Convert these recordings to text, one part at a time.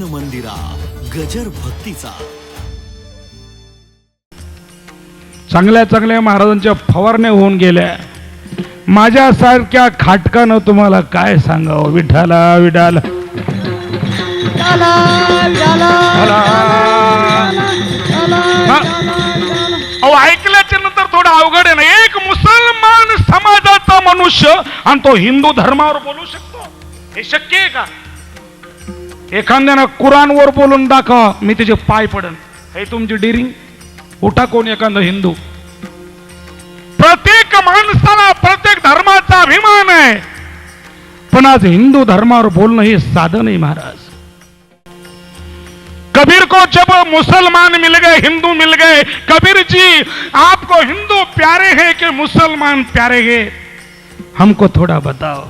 मन मंदिरा गजर भक्तीचा. चांगल्या चांगल्या महाराजांच्या फवारण्या होऊन गेल्या. माझ्यासारख्या खाटकानं तुम्हाला काय सांगावं? विठाला विडाल अहो ऐकल्याच्या नंतर थोडं अवघड आहे ना. एक मुसलमान समाजाचा मनुष्य आणि तो हिंदू धर्मावर बोलू शकतो. हे शक्य आहे का? एखाद्यानं कुराणवर बोलून दाखवा मी त्याचे पाय पडन. हे तुमची डिरिंग उठा कोण एखादा हिंदू? प्रत्येक माणसाला प्रत्येक धर्माचा अभिमान आहे. पण आज हिंदू धर्मावर बोलणं हे साधन आहे महाराज. कबीर को जब मुसलमान मिल गए हिंदू मिल गए कबीर जी आपको हिंदू प्यारे हैं कि मुसलमान प्यारे हैं? हमको थोड़ा बताओ।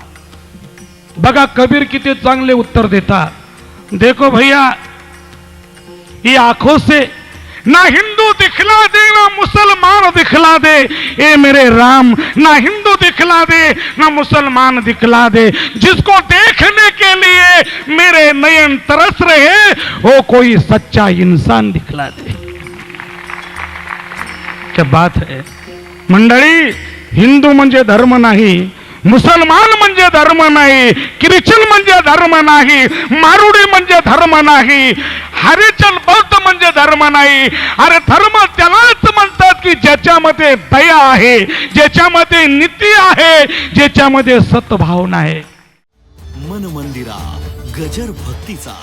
बघा कबीर किती चांगले उत्तर देतात. देखो भैया, ये आँखों से ना हिंदू दिखला दे, ना मुसलमान दिखला दे, ए मेरे राम, ना हिंदू दिखला दे, ना मुसलमान दिखला दे। जिसको देखने के लिए मेरे नयन तरस रहे, वो कोई सच्चा इंसान दिखला दे। क्या बात है? मंडळी हिंदू म्हणजे धर्म नाही, मुसलमान म्हणजे धर्म नाही ख्रिश्चन म्हणजे धर्म नाही मारुडी म्हणजे धर्म नाही हरिचन बौद्ध म्हणजे धर्म नाही. अरे धर्म त्यालाच म्हणतात की ज्याच्यामध्ये दया आहे ज्याच्यामध्ये नीती आहे ज्याच्यामध्ये सद्भावना आहे. मन मंदिरा गजर भक्तीचा.